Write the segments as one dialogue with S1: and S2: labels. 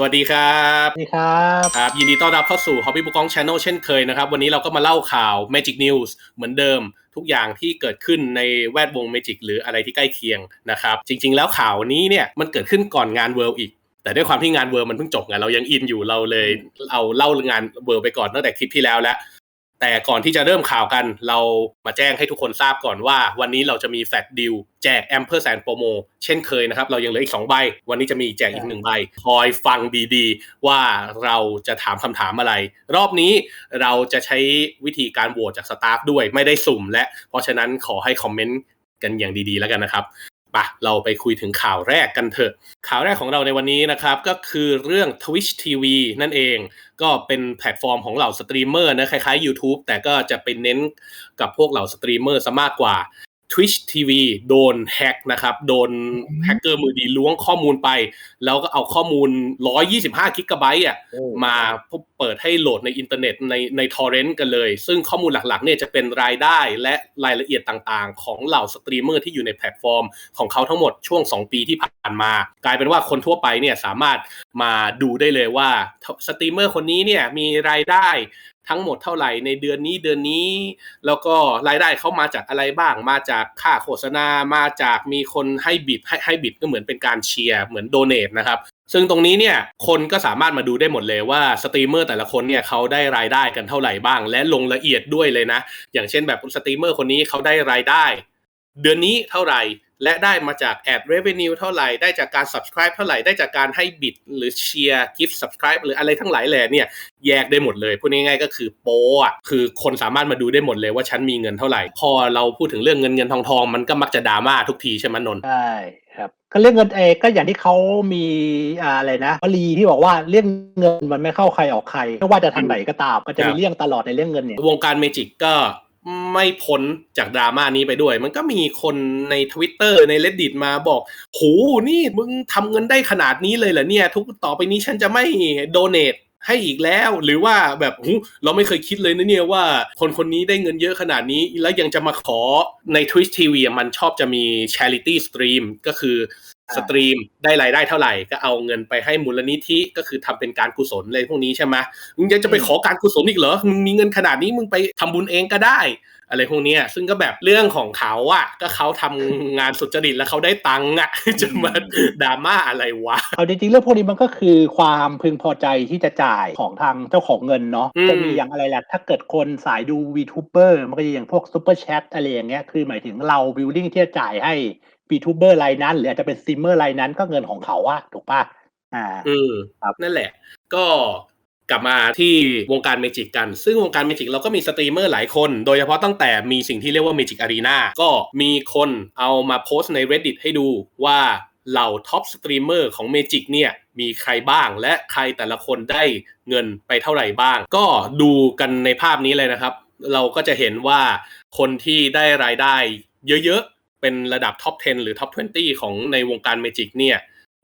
S1: สวัสดีครับ
S2: สวัสดีครับ
S1: ครับ ยินดีต้อนรับเข้าสู่ Hobby บุกองช Channel เช่นเคยนะครับ วันนี้เราก็มาเล่าข่าว Magic News เหมือนเดิม ทุกอย่างที่เกิดขึ้นในแวดวง Magic หรืออะไรที่ใกล้เคียงนะครับ จริง ๆ แล้วข่าวนี้เนี่ยมันเกิดขึ้นก่อนงาน World อีก แต่ด้วยความที่งาน World มันเพิ่งจบไงเรายังอินอยู่เราเลยเอาเล่างาน World ไปก่อนตั้งแต่คลิปที่แล้วแล้ว แต่ก่อนที่จะเริ่มข่าวกัน เรามาแจ้งให้ทุกคนทราบก่อนว่า วันนี้เราจะมีแฟลตดิวแจกแอมเพอร์แซนโปรโมเช่นเคยนะครับ เรายังเหลืออีก 2 ใบ วันนี้จะมีแจกอีกหนึ่งใบ คอยฟังดีๆ ว่าเราจะถามคำถามอะไร รอบนี้เราจะใช้วิธีการโหวตจากสตาฟด้วยไม่ได้สุ่มและ เพราะฉะนั้นขอให้คอมเมนต์กันอย่างดีๆแล้วกันนะครับ ปะเราไปคุยถึงข่าวแรกกันเถอะ ข่าวแรกของเราในวันนี้นะครับ ก็คือเรื่อง Twitch TV นั่นเอง ก็เป็นแพลตฟอร์มของเหล่าสตรีมเมอร์นะคล้ายๆ YouTube แต่ก็จะเป็นเน้นกับพวกเหล่าสตรีมเมอร์ซะมากกว่า Twitch TV โดนแฮ็กนะครับ โดนแฮกเกอร์มือดีล้วงข้อมูลไป แล้วก็เอาข้อมูล 125 กิกะไบต์อะมาเปิดให้โหลดในอินเทอร์เน็ตในในทอร์เรนต์กันเลย ซึ่งข้อมูลหลักๆเนี่ยจะเป็นรายได้และรายละเอียดต่างๆ ของเหล่าสตรีมเมอร์ที่อยู่ในแพลตฟอร์ม ของเขาทั้งหมดช่วง 2 ปีที่ผ่านมา กลายเป็นว่าคนทั่วไปเนี่ยสามารถมาดูได้เลยว่าสตรีมเมอร์คนนี้เนี่ยมีรายได้ ทั้งหมดเท่าไหร่ในเดือนนี้เดือนนี้ แล้วก็รายได้เขามาจากอะไรบ้าง มาจากค่าโฆษณามาจากมีคนให้บิดให้ให้บิดก็เหมือนเป็นการเชียร์เหมือนโดเนทนะครับซึ่งตรงนี้เนี่ยคนก็สามารถมาดูได้หมดเลยว่าสตรีมเมอร์แต่ละคนเนี่ยเขาได้รายได้กันเท่าไหร่บ้าง และลงละเอียดด้วยเลยนะ อย่างเช่นแบบสตรีมเมอร์คนนี้เขาได้รายได้ เดือนนี้เท่าไหร่ และได้มาจากแอด revenue เท่าไหร่ ได้จากการ subscribe เท่าไหร่ ได้จากการให้บิดหรือเชียร์ gift subscribe หรืออะไรทั้งหลายแหล่เนี่ยแยกได้หมดเลย พูดง่ายๆก็คือโปอะคือคนสามารถมาดูได้หมดเลยว่าฉันมีเงินเท่าไหร่ พอเราพูดถึงเรื่องเงินเงินทองทองมันก็มักจะดราม่าทุกทีใช่ไหมนนท์
S2: ใช่ครับก็เรื่องเงินเองก็อย่างที่เขามีอ่าอะไรนะวลีที่บอกว่าเรื่องเงินมันไม่เข้าใครออกใครไม่ว่าจะทางไหนก็ตามก็จะมีเรื่องตลอดในเรื่องเงินเนี่ย
S1: วงการเมจิกก็ ไม่พ้นจากดราม่านี้ไปด้วย มันก็มีคนใน Twitter ใน reddit มาบอกโหนี่มึงทำเงินได้ขนาดนี้เลยเหรอเนี่ย ทุกต่อไปนี้ฉันจะไม่โดเน a ให้อีกแล้ว หรือว่าแบบเราไม่เคยคิดเลยนะเนี่ยว่า คนคนนี้ได้เงินเยอะขนาดนี้ แล้วยังจะมาขอใน Twitch TV มันชอบจะมี charity stream ก็คือ สตรีมได้รายได้เท่าไหร่ก็เอาเงินไปให้มูลนิธิก็คือทำเป็นการกุศลอะไรพวกนี้ใช่ไหมมึงยังจะไปขอการกุศลอีกเหรอมึงมีเงินขนาดนี้มึงไปทำบุญเองก็ได้ อะไรพวกนี้ซึ่งก็แบบเรื่องของเขาอะก็เขาทำงานสุจริตแล้วเขาได้ตังค์อะจะมาดราม่าอะไรวะ
S2: เอาจริงๆเรื่องพวกนี้มันก็คือความพึงพอใจที่จะจ่ายของทางเจ้าของเงินเนาะ
S1: อืม
S2: จะมีอย่างอะไรแหละถ้าเกิดคนสายดู VTuber มันก็จะอย่างพวก Super Chat อะไรอย่างเงี้ยคือหมายถึงเราบิลดิ้งที่จะจ่ายให้ VTuber รายนั้น หรืออาจจะเป็นสตรีมเมอร์รายนั้นก็เงินของเขาอะถูกปะอ่า
S1: อืม
S2: ครับ
S1: นั่นแหละ ก็กลับมาที่วงการเมจิกกัน ซึ่งวงการเมจิกเราก็มีสตรีมเมอร์หลายคน โดยเฉพาะตั้งแต่มีสิ่งที่เรียกว่า Magic Arena ก็มีคนเอามาโพสต์ใน Reddit ให้ดูว่าเหล่าท็อปสตรีมเมอร์ของ Magic เนี่ยมีใครบ้างและใครแต่ละคนได้เงินไปเท่าไหร่บ้าง ก็ดูกันในภาพนี้เลยนะครับ เราก็จะเห็นว่าคนที่ได้รายได้เยอะๆ เป็นระดับท็อป 10 หรือท็อป 20 ของในวงการเมจิกเนี่ย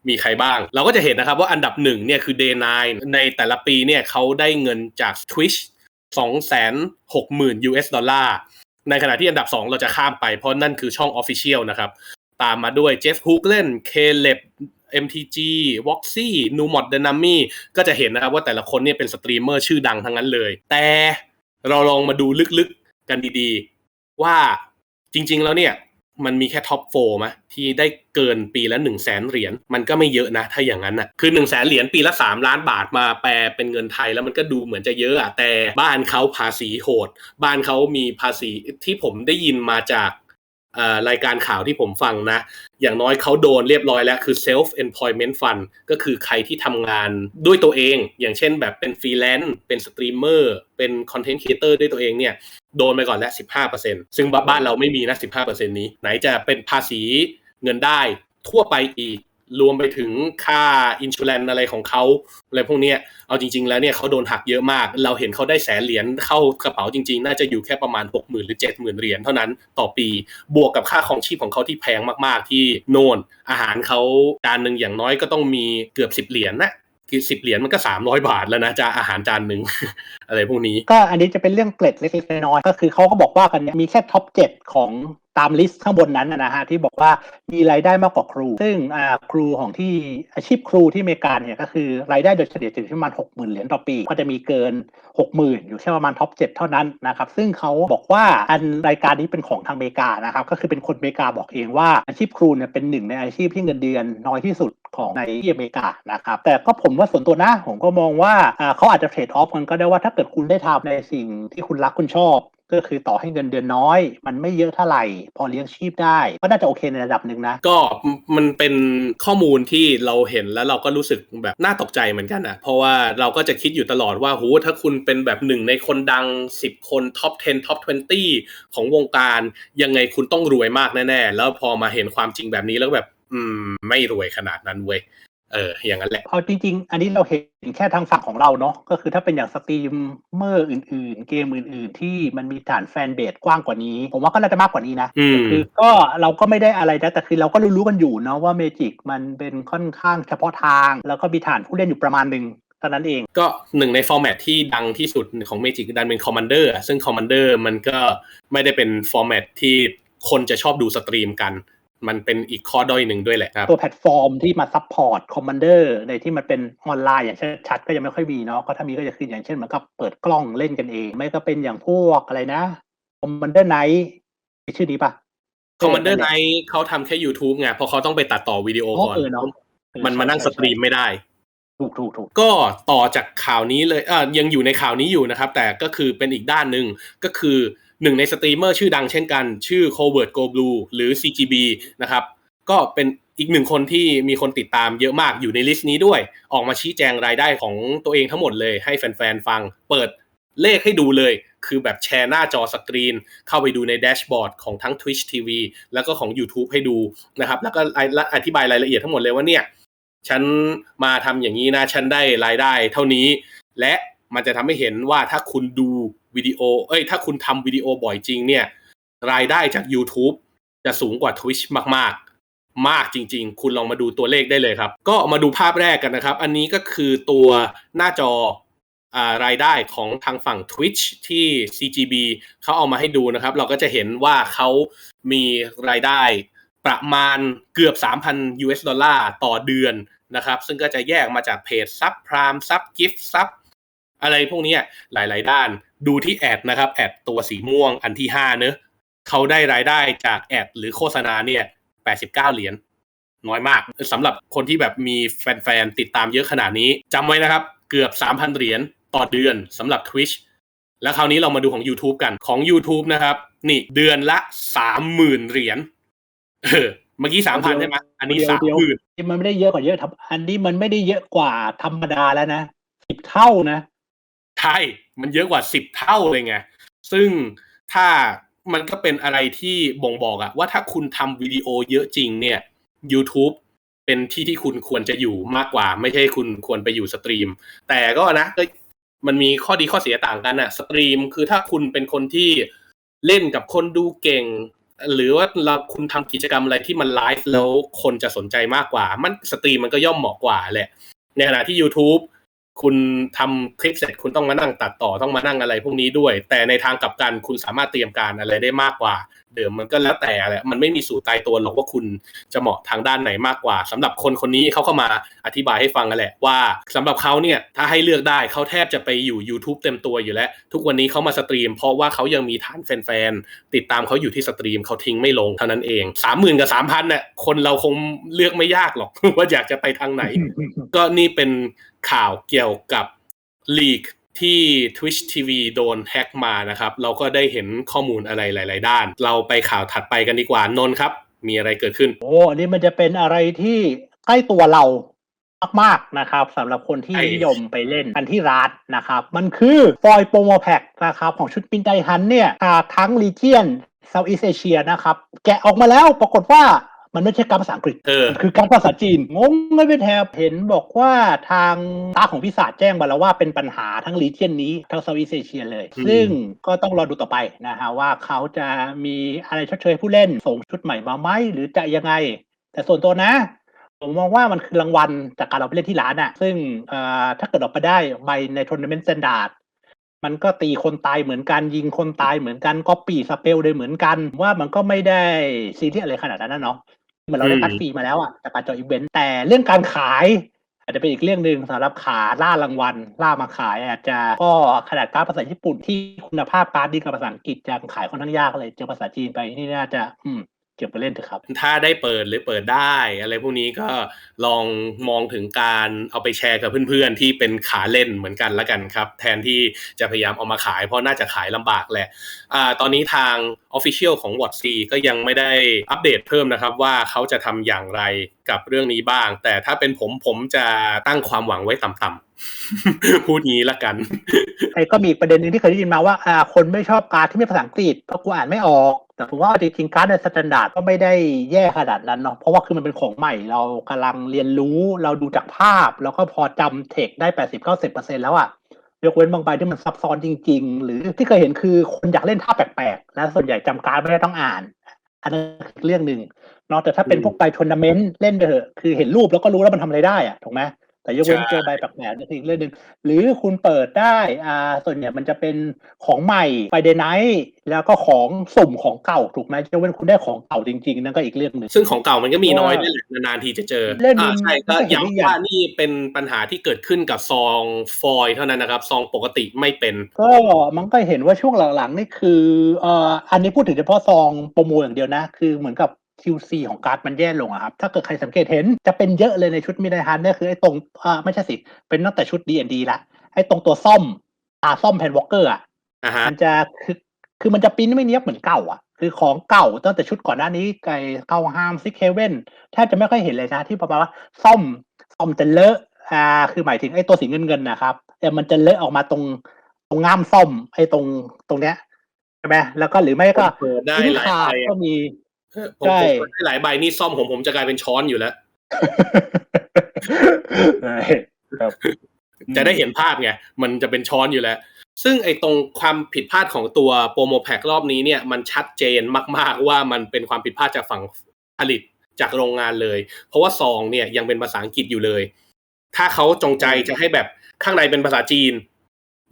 S1: มีใครบ้าง เราก็จะเห็นนะครับว่าอันดับหนึ่งเนี่ยคือ Day9 ในแต่ละปีเนี่ยเขาได้เงินจาก Twitch 260,000 US ดอลลาร์ ในขณะที่อันดับ 2 เราจะข้ามไปเพราะนั่นคือช่อง Official นะครับ ตามมาด้วย Jeff h o o g l e n Caleb MTG Voxy Numod Dynami ก็จะเห็นนะครับว่าแต่ละคนเนี่ยเป็นสตรีมเมอร์ชื่อดังทั้งนั้นเลย แต่เราลองมาดูลึกๆกันดีๆ ว่าจริงๆแล้วเนี่ย มันมีแค่ท็อปโฟมะที่ได้เกินปีละ1นึ่งแสนเหรียญมันก็ไม่เยอะนะ ถ้าอย่างนั้นนะคือ1นึ่งแสนเหรียญปีละ 3 ล้านบาทมาแปลเป็นเงินไทยแล้วมันก็ดูเหมือนจะเยอะอะแต่บ้านเขาภาษีโหด บ้านเขามีภาษีที่ผมได้ยินมาจาก รายการข่าวที่ผมฟังนะ อย่างน้อยเขาโดนเรียบร้อยแล้ว คือ self employment fund ก็คือใครที่ทำงานด้วยตัวเอง อย่างเช่นแบบเป็นฟรีแลนซ์เป็นสตรีมเมอร์เป็นคอนเทนต์ครีเอเตอร์ด้วยตัวเองเนี่ย โดนไปก่อนแล้ว 15%ซึ่งบ้านเราไม่มีนะ 15%นี้ ไหนจะเป็นภาษีเงินได้ทั่วไปอีก รวมไปถึงค่าอินชูแลนอะไรของเขาอะไรพวกนี้เอาจริง ๆ แล้วเนี่ยเขาโดนหักเยอะมาก เราเห็นเขาได้แสนเหรียญเข้ากระเป๋าจริง ๆ น่าจะอยู่แค่ประมาณ 60,000 หรือ 70,000 เหรียญเท่านั้นต่อปี บวกกับค่าของชีพของเขาที่แพงมากๆ ที่โน่นอาหารเขาจานหนึ่งอย่างน้อยก็ต้องมีเกือบ 10 เหรียญนะคือ10เหรียญมันก็300บาทแล้วนะจ้าอาหารจานหนึ่งอะไรพวกนี้
S2: ก็อันนี้จะเป็นเรื่องเกล็ดเล็กๆน้อยๆก็คือเขาก็บอกว่ากันเนี่ยมีแค่ท็อปเจ็ดของ ตามลิสต์ข้างบนนั้นนะฮะที่บอกว่ามีรายได้มากกว่าครู ซึ่งครูของที่อาชีพครูที่อเมริกาเนี่ยก็คือรายได้โดยเฉลี่ยจะอยู่ที่ประมาณหกหมื่นเหรียญต่อปี ก็จะมีเกินหกหมื่นอยู่แค่ประมาณท็อปเจ็ดเท่านั้นนะครับซึ่งเขาบอกว่าอันรายการนี้เป็นของทางอเมริกานะครับก็คือเป็นคนอเมริกาบอกเองว่าอาชีพครูเนี่ยเป็นหนึ่งในอาชีพที่เงินเดือนน้อยที่สุดของในที่อเมริกานะครับแต่ก็ผมว่าส่วนตัวนะผมก็มองว่าอ่าเขาอาจจะเทรดออฟกันก็ได้ว่าถ้าเกิดคุณได้ทำในสิ่งที่คุณรักคุณชอบก็คือต่อให้เงินเดือนน้อย มันไม่เยอะเท่าไหร่ พอเลี้ยงชีพได้ ก็น่าจะโอเคในระดับหนึ่งนะ
S1: ก็มันเป็นข้อมูลที่เราเห็นแล้วเราก็รู้สึกแบบน่าตกใจเหมือนกันนะเพราะว่าเราก็จะคิดอยู่ตลอดว่าโหถ้าคุณเป็นแบบหนึ่งในคนดัง 10 คนท็อป 10ท็อป 20 ของวงการ ยังไงคุณต้องรวยมากแน่ๆ แล้วพอมาเห็นความจริงแบบนี้แล้วแบบ อืม ไม่รวยขนาดนั้นเว้ย เอออย่างนั้นแหละ
S2: เอาจริง ๆ อันนี้เราเห็นแค่ทางฝั่งของเราเนาะก็คือถ้าเป็นอย่างสตรีมเมอร์อื่น ๆ เกมอื่น ๆ ที่มันมีฐานแฟนเบสกว้างกว่านี้ ผมว่าก็น่าจะมากกว่านี้นะ
S1: อืม
S2: คือก็เราก็ไม่ได้อะไรนะแต่คือเราก็รู้ๆกันอยู่เนาะว่าเมจิกมันเป็นค่อนข้างเฉพาะทาง แล้วก็มีฐานผู้เล่นอยู่ประมาณหนึ่งเท่านั้นเอง
S1: ก็หนึ่งในฟอร์แมตที่ดังที่สุดของ Magic ดันเป็น Commander อะซึ่ง Commander มันก็ไม่ได้เป็นฟอร์แมตที่คนจะชอบดูสตรีมกัน มันเป็นอีกข้อด้อยหนึ่งด้วยแหละครับ
S2: ตัวแพลตฟอร์มที่มาซัพพอร์ตคอมมานเดอร์ในที่มันเป็นออนไลน์อย่างชัดๆก็ยังไม่ค่อยมีเนาะก็ถ้ามีก็จะคืออย่างเช่นเหมันก็เปิดกล้องเล่นกันเอง ไม่ก็เป็นอย่างพวกอะไรนะคอมมานเดอร์ไนท์ชื่อนี้ปะ
S1: Commander Night เขาทำแค่ YouTube ไงเพราะเขาต้องไปตัดต่อวิดีโอ
S2: อ๋อ
S1: ก่อน
S2: เออเนาะเออ
S1: มันมานั่งสตรีมไม่ได้
S2: ถูกถูกถูก
S1: ก็ต่อจากข่าวนี้เลยอ่ายังอยู่ในข่าวนี้อยู่นะครับ แต่ก็คือเป็นอีกด้านหนึ่งก็คือ หนึ่งในสตรีมเมอร์ชื่อดังเช่นกัน ชื่อ Covert Go Blue หรือ CGB นะครับ ก็เป็นอีกหนึ่งคนที่มีคนติดตามเยอะมากอยู่ในลิสต์นี้ด้วย ออกมาชี้แจงรายได้ของตัวเองทั้งหมดเลยให้แฟนๆฟัง เปิดเลขให้ดูเลย คือแบบแชร์หน้าจอสกรีน เข้าไปดูในแดชบอร์ดของทั้ง Twitch TV แล้วก็ของ YouTube ให้ดูนะครับ แล้วก็อธิบายรายละเอียดทั้งหมดเลยว่าเนี่ย ฉันมาทำอย่างนี้นะ ฉันได้รายได้เท่านี้ และมันจะทำให้เห็นว่าถ้าคุณดู วิดีโอ เอ้ย ถ้าคุณทำวิดีโอบ่อยจริงเนี่ย รายได้จาก YouTube จะสูงกว่า Twitch มาก ๆ มากจริง ๆ คุณลองมาดูตัวเลขได้เลยครับ ก็มาดูภาพแรกกันนะครับ อันนี้ก็คือตัวหน้าจออารายได้ของทางฝั่ง Twitch ที่ CGB เขาเอามาให้ดูนะครับ เราก็จะเห็นว่าเขามีรายได้ประมาณเกือบ 3,000 US ดอลลาร์ต่อเดือนนะครับ ซึ่งก็จะแยกมาจากเพจซับพรามซับกิฟต์ซับอะไรพวกนี้หลาย ๆ ด้าน ดูที่แอดนะครับแอดตัวสีม่วงอันที่5เนอะเขาได้รายได้จากแอดหรือโฆษณาเนี่ย89เหรียญน้อยมากสำหรับคนที่แบบมีแฟนๆ ติดตามเยอะขนาดนี้จำไว้นะครับ เกือบ 3,000 เหรียญต่อเดือนสำหรับ Twitch แล้วคราวนี้เรามาดูของ YouTube กันของ YouTube นะครับ นี่เดือนละ 30,000 เหรียญเออเมื่อกี้ 3,000 ใช่ไหมอันนี้
S2: เดี๋ยวเดี๋ยว
S1: 30,000
S2: มันไม่ได้เยอะกว่าเยอะทำอันนี้มันไม่ได้เยอะกว่าธรรมดาแล้วนะสิบเท่านะ
S1: ใช่ มันเยอะกว่าสิบเท่าเลยไง ซึ่งถ้ามันก็เป็นอะไรที่บ่งบอกอะว่าถ้าคุณทำวิดีโอเยอะจริงเนี่ย YouTube เป็นที่ที่คุณควรจะอยู่มากกว่า ไม่ใช่คุณควรไปอยู่สตรีม แต่ก็นะก็มันมีข้อดีข้อเสียต่างกันอะสตรีมคือถ้าคุณเป็นคนที่เล่นกับคนดูเก่ง หรือว่าเราคุณทำกิจกรรมอะไรที่มันไลฟ์แล้วคนจะสนใจมากกว่า มันสตรีมมันก็ย่อมเหมาะกว่าแหละ ในขณะที่ YouTube คุณทำคลิปเสร็จคุณต้องมานั่งตัดต่อต้องมานั่งอะไรพวกนี้ด้วย แต่ในทางกลับกันคุณสามารถเตรียมการอะไรได้มากกว่า เดิมมันก็แล้วแต่แหละมันไม่มีสูตรตายตัวหรอกว่าคุณจะเหมาะทางด้านไหนมากกว่าสำหรับคนคนนี้เขาเข้ามาอธิบายให้ฟังกันแหละว่าสำหรับเขาเนี่ยถ้าให้เลือกได้เขาแทบจะไปอยู่ YouTube เต็มตัวอยู่แล้ว ทุกวันนี้เขามาสตรีม เพราะว่าเขายังมีฐานแฟนๆติดตามเขาอยู่ที่สตรีมเขาทิ้งไม่ลงเท่านั้นเองสามหมื่นกับสามพันเนี่ยคนเราคงเลือกไม่ยากหรอกว่าอยากจะไปทางไหน ก็นี่เป็นข่าวเกี่ยวกับลีก ที่ Twitch TV โดนแฮ็กมานะครับ เราก็ได้เห็นข้อมูลอะไรหลาย ๆ ด้าน เราไปข่าวถัดไปกันดีกว่านนครับ มีอะไรเกิดขึ้น
S2: โอ้อันนี้มันจะเป็นอะไรที่ใกล้ตัวเรามากๆนะครับสำหรับคนที่นิยมไปเล่นกันที่ร้านนะครับ มันคือฟอยโปรโมแพ็กนะครับ ของชุดปินไดฮันเนี่ยทั้งลีเจียนเซาท์อีสเอเชียนะครับ แกะออกมาแล้วปรากฏว่า มันไม่ใช่การภาษาอังกฤษ
S1: เออ
S2: คือการภาษาจีน งงไม่เป็นแถบเห็นบอกว่าทางตาของพิศาจแจ้งมาแล้วว่าเป็นปัญหาทั้งรีเจียนนี้ทั้งเซาท์อีสเอเชียเลย
S1: อืม
S2: ซึ่งก็ต้องรอดูต่อไปนะฮะว่าเขาจะมีอะไรชดเชยผู้เล่นส่งชุดใหม่มาไหมหรือจะยังไง แต่ส่วนตัวนะผมมองว่ามันคือรางวัลจากการเราไปเล่นที่ร้านอะซึ่งเอ่อถ้าเกิดออกมาได้ใบในทัวร์นาเมนต์สแตนดาร์ดมันก็ตีคนตายเหมือนกันยิงคนตายเหมือนกันก็ปีสเปลเลยเหมือนกัน ว่ามันก็ไม่ได้ซีเรียสอะไรขนาดนั้นนะเนาะ เหมือนเราได้
S1: อืม
S2: คัดฟรีมาแล้วอะจากการจออีเวนต์แต่เรื่องการขาย อาจจะเป็นอีกเรื่องหนึ่งสำหรับขาล่ารางวัล ล่ามาขายอาจจะก็ขนาดการดภาษาญี่ปุ่นที่คุณภาพการดดีกับภาษาอังกฤษจะขายค่อนข้างยากเลยเจอภาษาจีนไปนี่น่าจะ อืม เก็บไปเล่นเถอะครับ
S1: ถ้าได้เปิดหรือเปิดได้อะไรพวกนี้ก็ลองมองถึงการเอาไปแชร์กับเพื่อนๆ ที่เป็นขาเล่นเหมือนกันละกันครับ แทนที่จะพยายามเอามาขายเพราะน่าจะขายลำบากแหละอ่าตอนนี้ทาง Official ของ w a t c ก็ยังไม่ได้อัปเดตเพิ่มนะครับว่าเขาจะทำอย่างไรกับเรื่องนี้บ้าง แต่ถ้าเป็นผมผมจะตั้งความหวังไว้ต่ำๆ พูดงี้ละกัน
S2: ไอ้ก็มีประเด็นหนึ่งที่เคยได้ยินมาว่าอ่า คนไม่ชอบการดที่ไม่ภาษาอังกฤษเพราะกูอ่านไม่ออก แต่ผมว่าจริงๆการดในสแตนดาร์ดก็ไม่ได้แย่ขนาดนั้นเนาะเพราะว่าคือมันเป็นของใหม่เรากำลังเรียนรู้เราดูจากภาพ แล้วก็พอจำเทคได้แปดสิบเก้าสิบเปอร์เซ็นแล้วอะยกเว้นบางใบที่มันซับซ้อนจริง ๆ หรือที่เคยเห็นคือคนอยากเล่นท่าแปลกๆและส่วนใหญ่จำการดไม่ได้ต้องอ่าน อันนั้นเรื่องหนึ่งเนาะแต่ถ้าเป็นพวกใบทัวร์นาเมนต์เล่นไปเถอะคือเห็นรูปแล้วก็รู้แล้วมันทำอะไรได้อะถูกไหม แต่ยกเว้น
S1: ใช่
S2: เจอใบแปลกๆนี่คืออีกเรื่องหนึ่งหรือคุณเปิดได้อ่าส่วนใหญ่มันจะเป็นของใหม่ไฟเดย์ไนท์แล้วก็ของสุ่มของเก่าถูกไหมยกเว้นคุณได้ของเก่าจริง ๆ นั่นก็อีกเรื่องหนึ่ง
S1: ซึ่งของเก่ามันก็มีน้อย
S2: ว่า
S1: ด้วยแหละนานๆทีจะเจอ
S2: เล่น
S1: อ่าใช่ก็
S2: ไม่เห็นได้
S1: ย้ำ
S2: ยัง
S1: ว่านี่เป็นปัญหาที่เกิดขึ้นกับซองฟอยล์เท่านั้นนะครับซองปกติไม่เป็น
S2: ก็มันก็เห็นว่าช่วงหลังๆนี่คือเอ่ออันนี้พูดถึงเฉพาะซองโปรโมอย่างเดียวนะ คือเหมือนกับ QC ของการ์ดมันแย่ลงอะครับ ถ้าเกิดใครสังเกตเห็นจะเป็นเยอะเลยในชุดมิดไดฮันเนี่ยคือไอ้ตรงอ่าไม่ใช่สิ เป็นตั้งแต่ชุด D&D ละไอ้ตรงตัวซ่อมตาซ่อมแพนวอลเกอร์อะ
S1: อ่าฮะ
S2: มันจะคือคือมันจะปริ้นไม่เนี้ยบเหมือนเก่าอะคือของเก่าตั้งแต่ชุดก่อนหน้านี้ไก่เก้าฮามซิกเฮเว่นแทบจะไม่ค่อยเห็นเลยนะที่ประมาณว่าซ่อมซ่อมจะเลอะอ่าคือหมายถึงไอ้ตัวสีเงินเงินๆนะครับแต่มันจะเลอะออกมาตรงตรงง่ามซ่อมไอ้ตรงตรงเนี้ยใช่ไหมแล้วก็หรือไม่ก็
S1: เปิดได้
S2: ลิ้น
S1: หลาย
S2: ขา
S1: ใบ
S2: ดก็มี
S1: เออ ผม
S2: ใช่
S1: ผมเปิดได้หลายใบนี่ซ่อมผมผมจะกลายเป็นช้อนอยู่แล้ว
S2: ใช่ครับ
S1: จะได้เห็นภาพไง มันจะเป็นช้อนอยู่แล้ว ซึ่งไอ้ตรงความผิดพลาดของตัวโปรโมแพครอบนี้เนี่ย มันชัดเจนมาก ๆ ว่ามันเป็นความผิดพลาดจากฝั่งผลิตจากโรงงานเลย เพราะว่าซองเนี่ยยังเป็นภาษาอังกฤษอยู่เลย ถ้าเขาจงใจจะให้แบบข้างในเป็นภาษาจีน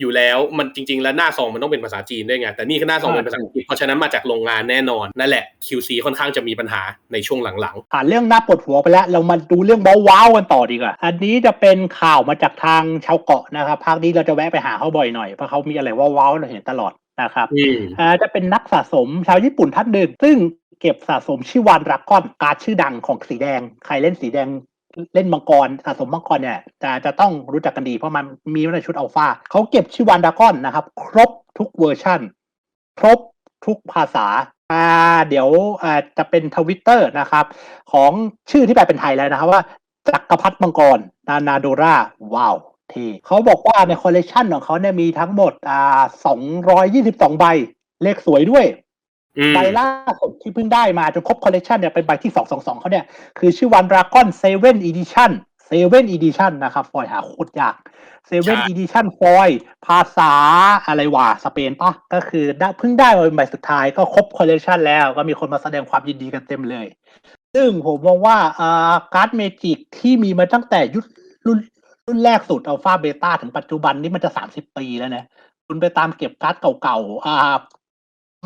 S1: อยู่แล้วมันจริง ๆ แล้วหน้าซองมันต้องเป็นภาษาจีนด้วยไงแต่นี่ก็หน้าซองเป็นภาษาอังกฤษเพราะฉะนั้นมาจากโรงงานแน่นอนนั่นแหละ QC ค่อนข้างจะมีปัญหาในช่วงหลัง
S2: ผ่านเรื่องน่าปวดหัวไปแล้ว เรามาดูเรื่องว้าวๆกันต่อดีกว่าอันนี้จะเป็นข่าวมาจากทางชาวเกาะนะครับภาคนี้เราจะแวะไปหาเขาบ่อยหน่อยเพราะเขามีอะไรว้าวๆเราเห็นตลอดนะครับ
S1: ๆอืม
S2: อ่าจะเป็นนักสะสมชาวญี่ปุ่นท่านหนึ่งซึ่งเก็บสะสมชิวานรักก้อนการ์ดชื่อดังของสีแดง ใครเล่นสีแดง เล่นมังกรสะสมมังกรเนี่ยจะจะต้องรู้จักกันดีเพราะมันมีไว้ในชุดอัลฟาเขาเก็บชิวานดากอนนะครับ ครบทุกเวอร์ชันครบทุกภาษาอ่าเดี๋ยวอ่าจะเป็นทวิตเตอร์นะครับ ของชื่อที่แปลเป็นไทยแล้วนะครับว่าจักรพรรดิมังกร นานาโดราว้าวเทเขาบอกว่าในคอลเลกชันของเขาเนี่ยมีทั้งหมดอ่าสองร้อยยี่สิบสองใบ เลขสวยด้วย ใบล่าสุดที่เพิ่งได้มาจนครบคอลเลกชันเนี่ยเป็นใบที่สองสองสองเขาเนี่ยคือชื่อวันดราก้อนเซเว่นอีดิชั่นเซเว่นอีดิชั่นนะครับฟอยหาโคตรยากเซเว่น
S1: ใช่
S2: อีดิชั่นฟอยภาษาอะไรวะสเปนปะก็คือได้เพิ่งได้มาเป็นใบสุดท้ายก็ครบคอลเลกชันแล้ว ก็มีคนมาแสดงความยินดีกันเต็มเลย ซึ่งผมมองว่าอ่าการ์ดเมจิกที่มีมาตั้งแต่ยุครุ่นรุ่นแรกสุดอัลฟาเบต้าถึงปัจจุบันนี้มันจะสามสิบปีแล้วนะคุณไปตามเก็บการ์ดเก่าๆอ่า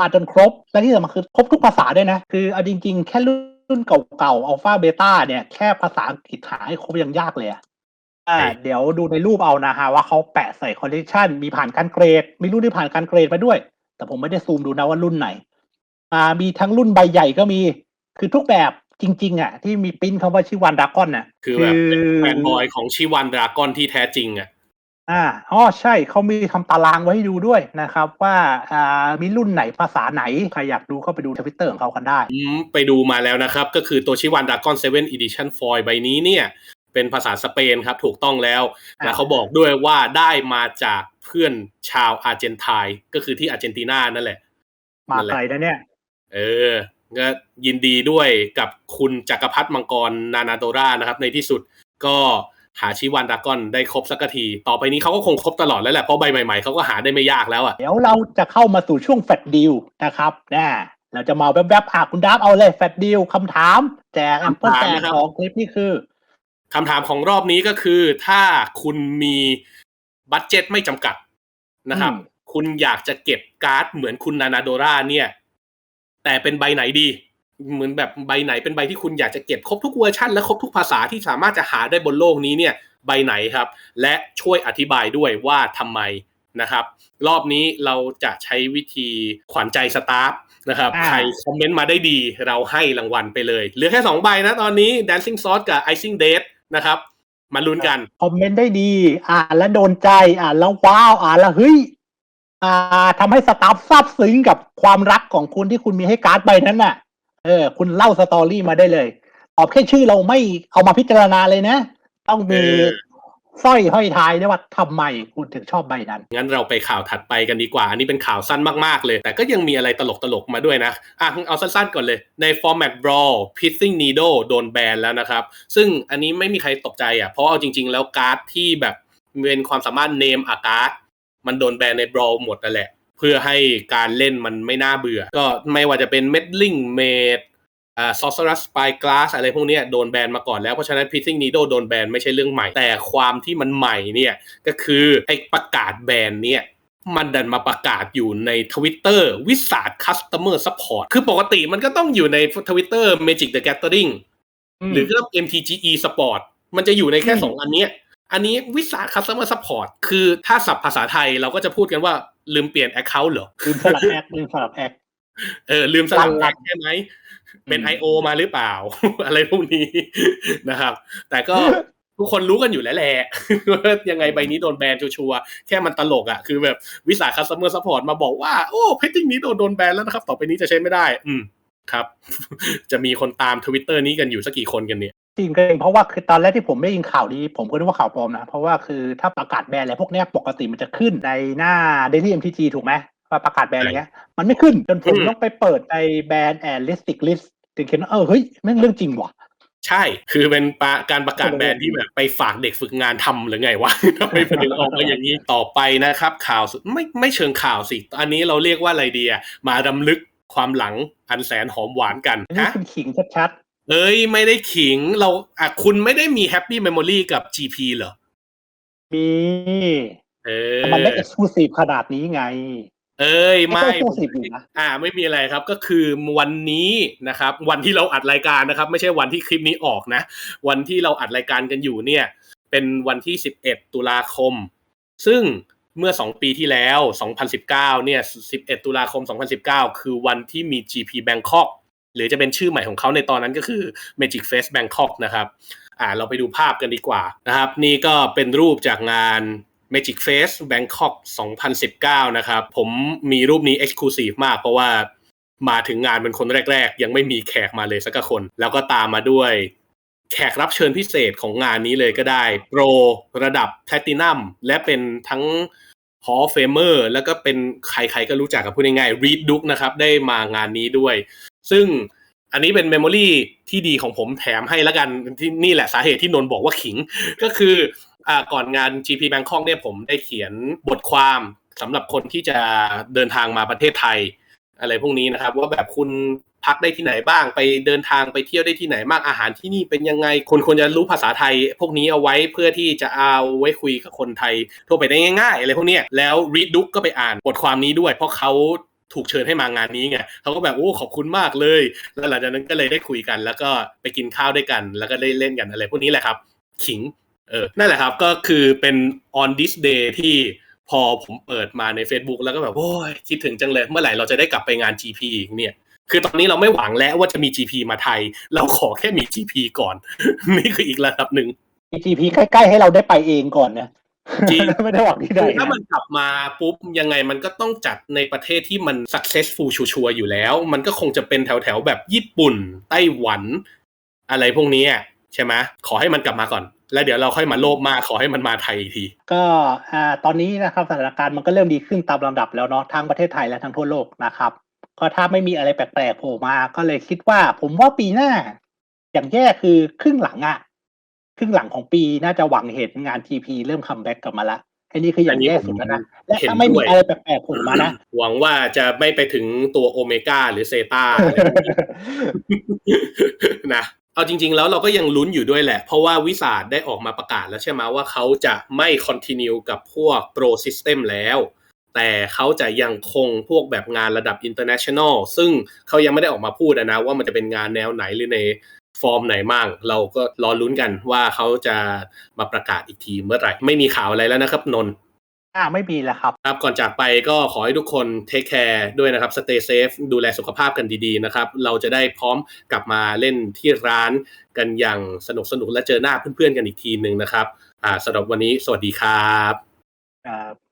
S2: มาจนครบ และที่สำคัญคือครบทุกภาษาด้วยนะ คือเอาจริง ๆ แค่รุ่นเก่าๆอัลฟาเบต้าเนี่ย แค่ภาษาอังกฤษหาให้ครบยังยากเลยอะอ่า
S1: ใช่
S2: เดี๋ยวดูในรูปเอานะฮะว่าเขาแปะใส่คอลเลกชันมีผ่านการเกรด มีรุ่นที่ผ่านการเกรดมาด้วย แต่ผมไม่ได้ซูมดูนะว่ารุ่นไหน อ่ามีทั้งรุ่นใบใหญ่ก็มีคือทุกแบบจริง ๆ อะ ที่มีปริ้นคำว่าชื่อวันดากอนน่ะ
S1: คือแบบเป็นแฟนบอยของชิวันดรากอนที่แท้จริงอะ
S2: อ่าอ๋อใช่เขามีทำตารางไว้ให้ดูด้วยนะครับ ว่าอ่ามีรุ่นไหนภาษาไหน ใครอยากดูก็ไปดูทวิตเตอร์ของเขากันได้
S1: อืมไปดูมาแล้วนะครับ ก็คือตัวชิวันดากอนเซเว่นอีดิชั่นฟอยใบนี้เนี่ย เป็นภาษาสเปนครับถูกต้องแล้ว
S2: อ่า
S1: และเขาบอกด้วยว่าได้มาจากเพื่อนชาวอาร์เจนไตน์ก็คือที่อาร์เจนตินานั่นแหละ
S2: มา
S1: นั่นแหละ
S2: ไกลนะเนี่ย
S1: เออก็ยินดีด้วยกับคุณจักรพรรดิมังกรนานาโดรานะครับ ในที่สุดก็ หาชิวันดากอนได้ครบสักที ต่อไปนี้เขาก็คงครบตลอดแล้วแหละ เพราะใบใหม่ๆเขาก็หาได้ไม่ยากแล้วอะ
S2: เดี๋ยวเราจะเข้ามาสู่ช่วงแฟดดิวนะครับนะเราจะมาแวบๆอะคุณดับเอาเลยแฟดดิวคำถาม แจกแอมเปิล
S1: คำถาม
S2: แจก
S1: นะครับ
S2: ของคลิปนี่คือ
S1: คำถามของรอบนี้ก็คือ ถ้าคุณมีบัตเจ็ตไม่จำกัดนะครับ
S2: อืม
S1: คุณอยากจะเก็บการ์ดเหมือนคุณนานาโดราเนี่ย แต่เป็นใบไหนดี เหมือนแบบใบไหนเป็นใบที่คุณอยากจะเก็บครบทุกเวอร์ชันและครบทุกภาษาที่สามารถจะหาได้บนโลกนี้เนี่ยใบไหนครับ และช่วยอธิบายด้วยว่าทำไมนะครับ รอบนี้เราจะใช้วิธีขวัญใจสตาฟนะครับ
S2: อ่า
S1: ใครคอมเมนต์มาได้ดีเราให้รางวัลไปเลยเหลือแค่2ใบนะตอนนี้ Dancing Sauce กับ Icing Date นะครับมาลุ้นกัน
S2: คอมเมนต์ได้ดี อ่านแล้วโดนใจอ่านแล้วว้าวอ่านแล้วเฮ้ยอ่าทำให้สตาฟซาบซึ้งกับความรักของคุณที่คุณมีให้การ์ดใบนั้นน่ะ เออ คุณเล่าสตอรี่มาได้เลยตอบแค่ชื่อเราไม่เอามาพิจารณาเลยนะ ต้องมี
S1: เออ
S2: สร้อยห้อยท้ายด้วยว่าทำไมคุณถึงชอบใบนั้น
S1: งั้นเราไปข่าวถัดไปกันดีกว่า อันนี้เป็นข่าวสั้นมากๆเลย แต่ก็ยังมีอะไรตลกๆมาด้วยนะ อะเอาสั้นๆก่อนเลย ใน Format Brawl Pissing Needle โดนแบนแล้วนะครับ ซึ่งอันนี้ไม่มีใครตกใจอะ เพราะเอาจริง ๆ แล้วการ์ดที่แบบเป็นความสามารถ name a card มันโดนแบนใน Brawl หมดนั่นแหละ เพื่อให้การเล่นมันไม่น่าเบื่อ ก็ไม่ว่าจะเป็น Meddling Maid อ่า Sorcerous Spyglass อะไรพวกเนี้ยโดนแบนมาก่อนแล้ว เพราะฉะนั้น Pissing Needle โดนแบนไม่ใช่เรื่องใหม่ แต่ความที่มันใหม่เนี่ย ก็คือไอ้ประกาศแบนเนี่ยมันดันมาประกาศอยู่ใน Twitter วิสาด Customer Support คือปกติมันก็ต้องอยู่ใน Twitter Magic the Gathering หรือก็ MTGE Sport มันจะอยู่ในแค่
S2: อืม
S1: สองอันเนี้ย อันนี้วิสา customer support คือถ้าศัพท์ภาษาไทยเราก็จะพูดกันว่าลืมเปลี่ยน account เหรอ
S2: ลืมสลับแอคลืมสลับแอค
S1: เออลืมสลับ
S2: ลั
S1: แอนคใช่ไหม เป็น
S2: อืม
S1: I.O. มาหรือเปล่า อะไรพวกนี้นะครับ แต่ก็ทุกคนรู้กันอยู่แล้วแหละว่ายังไงใบนี้โดนแบนชัวร์ๆแค่มันตลกอะ่ะคือแบบวิสา customer support มาบอกว่า โอ้เพจติ้งนี้โดนโดนแบนแล้วนะครับ ต่อไปนี้จะใช้ไม่ได้ อืมครับ จะมีคนตามทวิตเตอร์นี้กันอยู่สักกี่คนกันเนี่ย
S2: จริงก็จริงเพราะว่าคือตอนแรกที่ผมได้ยินข่าวนี้ผมก็นึกว่าข่าวปลอมนะ เพราะว่าคือถ้าประกาศแบนอะไรพวกเนี้ยปกติมันจะขึ้นในหน้า Daily MTG ถูกไหมว่าประกาศแบนอะไรเงี้ย มันไม่ขึ้นจนผม
S1: อืม
S2: ต้องไปเปิดในแบนแอนลิสติกลิสถึงเห็นว่าเออเฮ้ยแม่งเรื่องจริงว่ะ
S1: ใช่ คือเป็นปะการประกาศแบนที่แบบไปฝากเด็กฝึกงานทำหรือไงวะทำไมมันถึงออกมาอย่างนี้ต่อไปนะครับ ข่าวสุดไม่ไม่เชิงข่าวสิ อันนี้เราเรียกว่าอะไรดีอะมารำลึกความหลังอันแสนหอมหวานกัน
S2: นี่
S1: ฮะ
S2: คุณขิงชัด
S1: เอ้ยไม่ได้ขิงเราอะคุณไม่ได้มีแฮปปี้เมมโมรีกับ GP เหรอ
S2: ๆมี
S1: เออ
S2: แต่มันไม่เอ็กซ์คลูซีฟขนาดนี้ไง
S1: เอ้ย
S2: ไม่
S1: ไม่
S2: เอ็กซ์คลูซีฟอยู่นะ
S1: อ่า ไม่มีอะไรครับก็คือวันนี้นะครับ วันที่เราอัดรายการนะครับ ไม่ใช่วันที่คลิปนี้ออกนะ วันที่เราอัดรายการกันอยู่เนี่ย เป็นวันที่ 11 ตุลาคม ซึ่งเมื่อ 2 ปีที่แล้ว 2019 เนี่ย 11 ตุลาคม 2019 คือวันที่มี GP Bangkok หรือจะเป็นชื่อใหม่ของเขาในตอนนั้นก็คือ Magic Face Bangkok นะครับอ่าเราไปดูภาพกันดีกว่านะครับ นี่ก็เป็นรูปจากงาน Magic Face Bangkok 2019 นะครับ ผมมีรูปนี้ Exclusive มากเพราะว่ามาถึงงานเป็นคนแรก ๆ ยังไม่มีแขกมาเลยสักคน แล้วก็ตามมาด้วย แขกรับเชิญพิเศษของงานนี้เลยก็ได้ โปรระดับแพลตินัมและเป็นทั้งฮอเฟเมอร์ แล้วก็เป็นใครๆก็รู้จักกับพูดง่ายๆรีดดุกนะครับ ได้มางานนี้ด้วย ซึ่งอันนี้เป็นเมมโมรีที่ดีของผมแถมให้แล้วกันที่นี่แหละสาเหตุที่นนท์บอกว่าขิง ก็คืออ่าก่อนงาน GP Bangkok เนี่ยผมได้เขียนบทความสำหรับคนที่จะเดินทางมาประเทศไทย อะไรพวกนี้นะครับ ว่าแบบคุณพักได้ที่ไหนบ้าง ไปเดินทางไปเที่ยวได้ที่ไหนบ้างอาหารที่นี่เป็นยังไงคนควรจะรู้ภาษาไทย พวกนี้เอาไว้เพื่อที่จะเอาไว้คุยกับคนไทยทั่วไปได้ง่าย ๆ อะไรพวกนี้แล้วรีดดุกก็ไปอ่านบทความนี้ด้วย เพราะเขา ถูกเชิญให้มางานนี้ไงเขาก็แบบโอ้ขอบคุณมากเลย แล้วหลังจากนั้นก็เลยได้คุยกัน แล้วก็ไปกินข้าวด้วยกัน แล้วก็ได้เล่นกันอะไรพวกนี้แหละครับขิงเออนั่นแหละครับก็คือเป็น on this day ที่พอผมเปิดมาใน Facebook แล้วก็แบบโอ้ยคิดถึงจังเลย เมื่อไหร่เราจะได้กลับไปงาน GP อีกเนี่ย คือตอนนี้เราไม่หวังแล้วว่าจะมี GP มาไทย เราขอแค่มี GP ก่อน นี่คืออีกระดับหนึ่ง
S2: GP ใกล้ ๆ ให้เราได้ไปเองก่อนนะ
S1: จริง
S2: ไม่ได้หวังที่ใด
S1: คือถ้า
S2: นะ
S1: มันกลับมาปุ๊บยังไงมันก็ต้องจัดในประเทศที่มัน successful ชัวร์ๆอยู่แล้ว มันก็คงจะเป็นแถวๆแบบญี่ปุ่น ไต้หวัน อะไรพวกนี้อะใช่ไหมขอให้มันกลับมาก่อน แล้วเดี๋ยวเราค่อยมาโลภมากขอให้มันมาไทยอีกที
S2: ก็อ่าตอนนี้นะครับสถานการณ์มันก็เริ่มดีขึ้นตามลำดับแล้วเนาะทั้งประเทศไทยและทั้งทั่วโลกนะครับ ก็ถ้าไม่มีอะไรแปลกๆโผล่มาก็เลยคิดว่า ผมว่าปีหน้า อย่างแย่คือครึ่งหลังอะ ครึ่งหลังของปีน่าจะหวังเห็นงาน GP เริ่มคัมแบ็กกลับมาละไอ้นี่คืออย่างแย่สุดแล้วนะ และ
S1: เห็น
S2: ถ้าไม่มี
S1: ด้วย
S2: อะไรแปลกๆโผล่มานะ
S1: หวังว่าจะไม่ไปถึงตัวโอเมก้าหรือเซตาอะไรพวกนี้นะเอาจริง ๆ แล้วเราก็ยังลุ้นอยู่ด้วยแหละ เพราะว่าวิสาดได้ออกมาประกาศแล้วใช่ไหมว่าเขาจะไม่คอนติเนียกับพวกโปรซิสเต็มแล้ว แต่เขาจะยังคงพวกแบบงานระดับ international ซึ่งเขายังไม่ได้ออกมาพูดนะว่ามันจะเป็นงานแนวไหนหรือใน ฟอร์มไหนมั่งเราก็รอลุ้นกันว่าเขาจะมาประกาศอีกทีเมื่อไหร่ ไม่มีข่าวอะไรแล้วนะครับนนท์
S2: อ่าไม่มีแล้วครับ
S1: ครับ ก่อนจากไปก็ขอให้ทุกคนเทคแคร์ด้วยนะครับ stay safe ดูแลสุขภาพกันดีๆนะครับ เราจะได้พร้อมกลับมาเล่นที่ร้านกันอย่างสนุกสนุกๆและเจอหน้าเพื่อนๆกันอีกทีหนึ่งนะครับ อ่าสำหรับวันนี้สวัสดีครับ
S2: ครับ